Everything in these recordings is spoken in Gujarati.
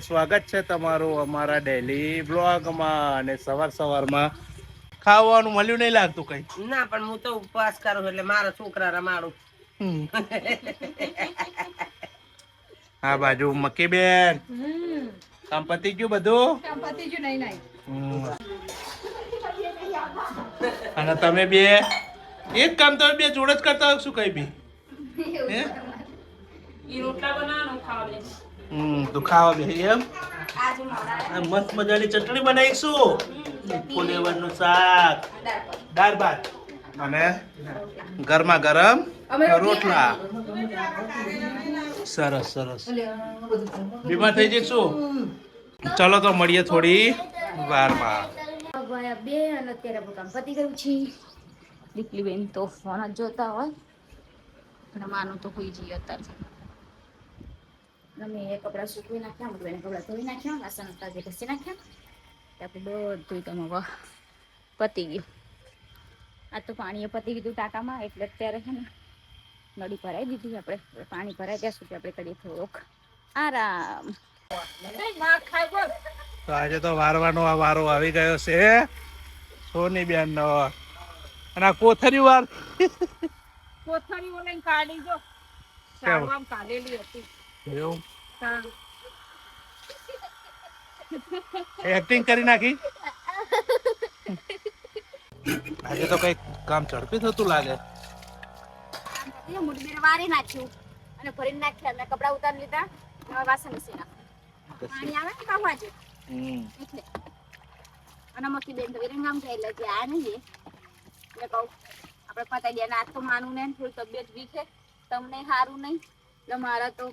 સ્વાગત છે તમારું અમારા ડેલી બ્લોગમાં અને સવાર સવારમાં. ખાવાનું મળ્યું નહીં લાગતું કઈ. ના પણ હું તો ઉપવાસ કરું એટલે મારા છોકરા રમાડું. હા બાજુ મકી બેન કામ પતી ગયું બધું? હમ. અને તમે બે? એક કામ તમે બે જોડે જ કરતા શું કઈ બી? હે? હમ તો ખાવા બે એમ? મસ્ત મજાની ચટણી બનાવીશું. ફુલેવરનું શાક. દાળ ભાત અને ગરમા ગરમ રોટલા સરસ સરસ. બીમાર થઈ જઈશું? ચલો તો મળીએ થોડી વારમાં. બે અને અત્યારે કામ પતી ગયું છે. દીકલી બેન તો ફોન જ જોતા હોય. અને માનું તો કોઈ જઈએ અત્યારે. અમે એ કપડાં સૂકવી નાખ્યા અમુક એને કપડાં ધોઈ નાખ્યા વાસણ હતા જે ઘસી નાખ્યા તે બધું તમે વાહ પતી ગયું આ તો પાણીએ પતી ગયું ટાંકામાં એટલે અત્યારે છે ને નળી ભરાઈ દીધી આપણે પાણી ભરાય ત્યાં સુધી આપણે કરીએ થોડોક આરામ તો આજે તો વારવાનો આ વારો આવી ગયો છે સોની બેન નો અને આ કોથરી વાર કોથરી ઓલે કાઢી જો શાળવામ કાઢેલી હતી એવું? એક્ટિંગ કરી નાખી? આજે તો કઈ કામ ઝડપી થતું લાગે. મોટી વારી નાખ્યું અને ભરીને નાખ્યા. મેં કપડા ઉતારી લીધા હવે વાસણ ઘસી પાણી આવે ને કામ આજે? એટલે. અને મસ્તી બેન તો વિરંગામ થઈ એટલે કે આ નહીં એટલે કહું આપણે પતાઈ દે આજ તો માનું ને થોડી તબિયત વીક છે. તમને સારું નહીં. એટલે મારા તો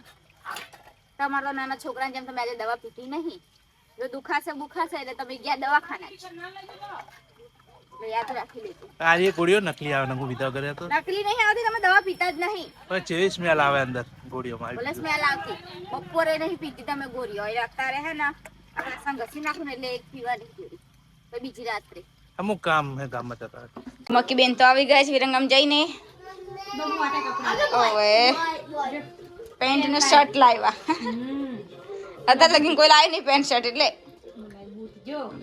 તમારા તો નાના છોકરાને જેમ તમે આજે દવા પીતી નહીં જો દુખાશે બુખાશે એટલે તમે ગયા દવાખાના જ. એટલે યાદ રાખી લેજો. આ જે ગોળીઓ નકલી આવે ને હું વિધા કરે તો? નકલી નહીં આવતી તમે દવા પીતા જ નહીં. પણ જેવી સ્મેલ આવે અંદર ગોળીઓ ભલે મારી સ્મેલ આવતી બપોરે નહીં પીતી તમે ગોળીઓ. એટલે અત્યારે હે ને આપણે સંગ ઘસી નાખું ને એટલે એક પીવાની ગોળી. તો બીજી રાત્રે. અમુક કામ હે ગામમાં જતા મકી બેન તો આવી ગયા છે વિરંગમ જઈને. ઓવે. પેન્ટ ને શર્ટ લાવ્યા અત્યારે લગીન કોઈ લાવી નહીં પેન્ટ શર્ટ એટલે.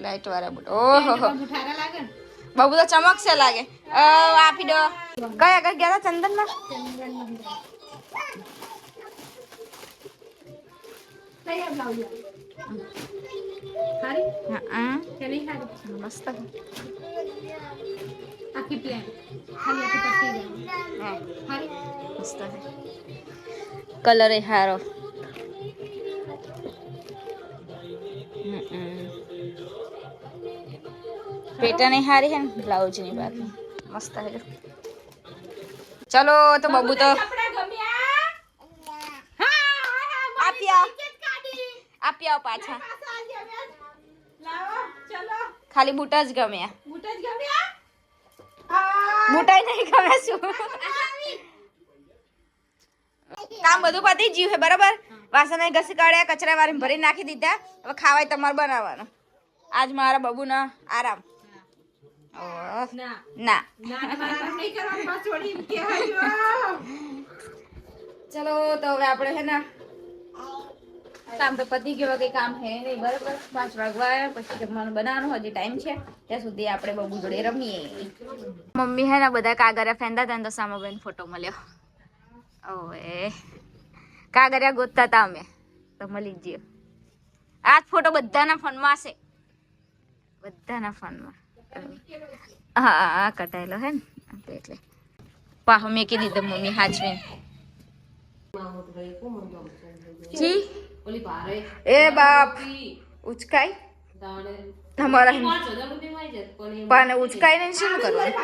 લાઈટ વાળા બુટ. ઓહો હો. બહુ તો ચમકશે લાગે. અ, આપી દો. કયા કયા ગયા હતા? ચંદનમાં? હા. મસ્ત. હા. મસ્ત કલર એ હારો. પેટર્ન એ હારી હે ને બ્લાઉઝની બાકી મસ્ત હે. ચલો તો બબુ તો આપ્યા. પાછા. ખાલી બૂટ જ ગમ્યા. બૂટાઈ નહીં ગમે શું? કામ બધું પતી ગયું છે બરાબર? વાસણ ઘસી કાઢ્યા કચરા વાળી ભરી નાખી દીધા. હવે ખાવાય તમારે બનાવવાનું. આજ મારા બબુનો આરામ. ઓહ, ના. ચલો તો હવે આપણે હે ને કામ તો પતી ગયો કઈ કામ હે નહીં બરાબર? પાંચ વાગવા પછી જમવાનું બનાવવાનું હજી ટાઈમ છે. ત્યાં સુધી આપણે બબુ જોડે રમીએ. મમ્મી હે ને બધા કાગરિયા ફેંદા હતા ને તો સામાબેન ફોટો મળ્યો. ઓએ કાગરિયા ગોતતા હતા અમે? તો મળી જ ગયો. આ જ ફોટો બધાના ફોનમાં હશે. બધાના ફોનમાં. હા હા હા કટાયેલો હે ને? એટલે. પાહો કીધી દીધો મમ્મી હાચવીને જી? એ બાપ ઉચકાઈ તમારા પાને ઉચકાઈ ને શું કરવાનું?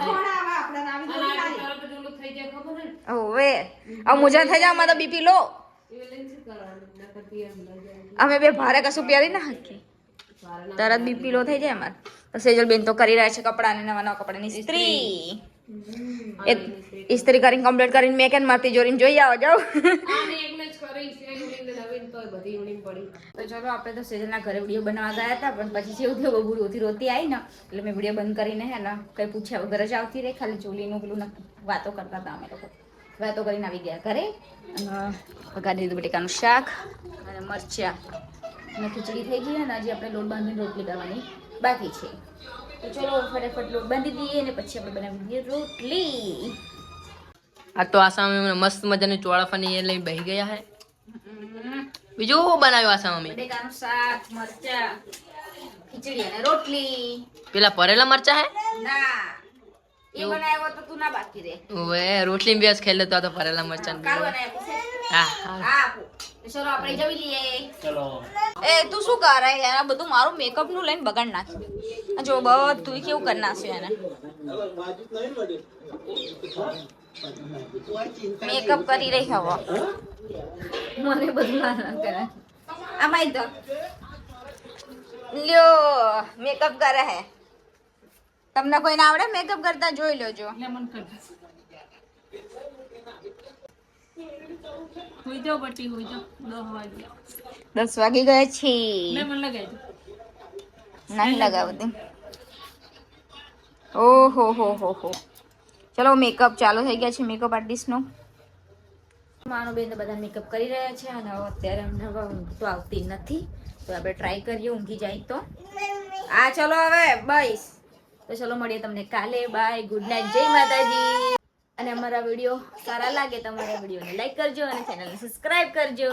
આ મુજા થઈ અમારે તો બીપી લો. અમે બે ભારે કશું પહેરી ના શકીએ. તરત બીપી લો થઈ જાય અમારે. તો સેજલ બેન તો કરી રહ્યા છે કપડાને નવા નવા કપડાની ઇસ્ત્રી. એ ઇસ્ત્રી કરીને કમ્પ્લીટ કરીને મેં કેન મારતી જોડીને જોઈ આવો જાઓ. તો ચલો, આપણે તો સેજલના ઘરે વીડિયો બનાવવા ગયા હતા, પણ પછી જેવું થયું? બહુ રોતી રોતી આવી ને, એટલે મેં વીડિયો બંધ કરીને હે ને, કંઈ પૂછ્યા વગર જ આવતી રહી, ખાલી ચોલીનું પેલું વાતો કરતા હતા અમે લોકો. વાતો કરીને આવી ગયા ઘરે, અને દીધું બટેકાનું શાક અને મરચા અને ખીચડી થઈ ગઈ અને આજે આપણે લોટ બાંધીને રોટલી કરવાની બાકી છે. તો ચલો, ફટાફટ લોટ બાંધી દઈએ અને પછી આપણે બનાવી દઈએ રોટલી. આ તો આસામ મસ્ત મજાની ચોળાફાની એ લઈને બેસી ગયા હે. બીજું શું બનાવ્યું આસામ મમ્મી બટેકાનું શાક મરચા ખીચડી અને રોટલી. પેલા ભરેલા મરચા હે? ના એ બનાવ્યો તો તું ના બાકી રે ઓવે રોટલી બેસ ખાઈ લેતો તો ભરેલા મરચા કાલ હા હા. હા આપો. તો ચલો આપણે જમી લઈએ. ચલો. એ તું શું કરે? યાર આ બધું મારું મેકઅપનું લઈને બગાડ નાખ્યું. જો બધું કેવું કરી નાખ્યું એને. મેકઅપ કરી રહી હવે મને બધું ના ના કરે આમાં તો લ્યો મેકઅપ કરે હે તમને કોઈને આવડે મેકઅપ કરતા જોઈ લેજો લેમન કર હોઈ જાઓ બટી હોઈ જાઓ દસ વાગે દસ વાગી ગયા છે લેમન લગાવી દો નહીં લગાવતી ઓહો હો હો હો ચલો મેકઅપ ચાલુ થઈ ગયા છે મેકઅપ આર્ટિસ્ટનો માનુબેન બધા મેકઅપ કરી રહ્યા છે અને અત્યારે અમને ઊંઘ તો આવતી નથી. તો આપણે ટ્રાય કરીએ, ઊંઘી જાય તો. આ ચલો હવે, બસ. તો ચલો, મળીએ તમને કાલે. બાય ગુડ નાઇટ જય માતાજી. અને અમારા વીડિયો સારા લાગે તમારા વિડીયોને લાઈક કરજો અને ચેનલને સબસ્ક્રાઈબ કરજો.